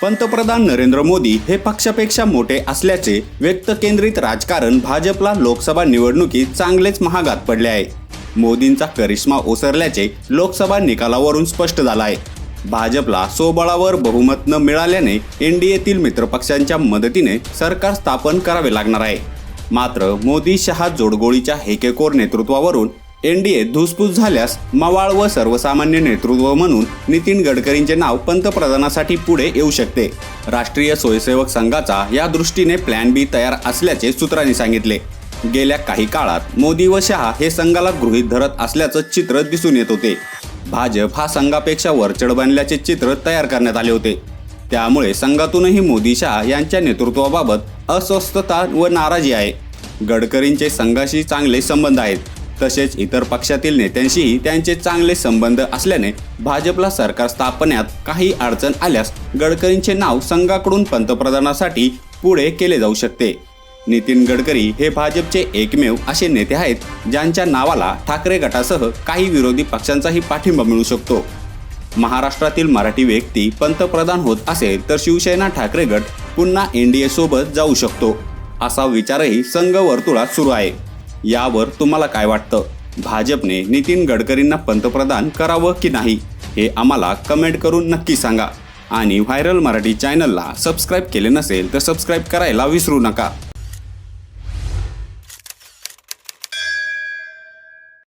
पंतप्रधान नरेंद्र मोदी हे पक्षापेक्षा मोठे असल्याचे व्यक्त केंद्रित राजकारण भाजपला लोकसभा निवडणुकीत चांगलेच महागात पडले आहे. मोदींचा करिश्मा ओसरल्याचे लोकसभा निकालावरून स्पष्ट झाला आहे भाजपला सोबळावर बहुमत न मिळाल्याने एनडीएतील मित्रपक्षांच्या मदतीने सरकार स्थापन करावे लागणार आहे. मात्र मोदी शहा जोडगोळीच्या हेकेकोर नेतृत्वावरून एनडीए धुसफूस झाल्यास मवाळ व सर्वसामान्य नेतृत्व म्हणून नितीन गडकरींचे नाव पंतप्रधानासाठी पुढे येऊ शकते. राष्ट्रीय स्वयंसेवक संघाचा या दृष्टीने प्लॅन बी तयार असल्याचे सूत्रांनी सांगितले. गेल्या काही काळात मोदी व शहा हे संघाला गृहीत धरत असल्याचं चित्र दिसून येत होते. भाजप हा संघापेक्षा वरचढ बनल्याचे चित्र तयार करण्यात आले होते. त्यामुळे संघातूनही मोदी शहा यांच्या नेतृत्वाबाबत अस्वस्थता व नाराजी आहे. गडकरींचे संघाशी चांगले संबंध आहेत. तसेच इतर पक्षातील नेत्यांशीही त्यांचे चांगले संबंध असल्याने भाजपला सरकार स्थापण्यात काही अडचण आल्यास गडकरींचे नाव संघाकडून पंतप्रधानासाठी पुढे केले जाऊ शकते. नितीन गडकरी हे भाजपचे एकमेव असे नेते आहेत ज्यांच्या नावाला ठाकरे गटासह काही विरोधी पक्षांचाही पाठिंबा मिळू शकतो. महाराष्ट्रातील मराठी व्यक्ती पंतप्रधान होत असेल तर शिवसेना ठाकरे गट पुन्हा एनडीए सोबत जाऊ शकतो असा विचारही संघ वर्तुळात सुरू आहे. यावर तुम्हाला काय वाटतं? भाजपने नितीन गडकरींना पंतप्रधान करावं की नाही? हे आम्हाला कमेंट करून नक्की सांगा. आणि व्हायरल मराठी चॅनलला सबस्क्राईब केले नसेल तर सबस्क्राईब करायला विसरू नका.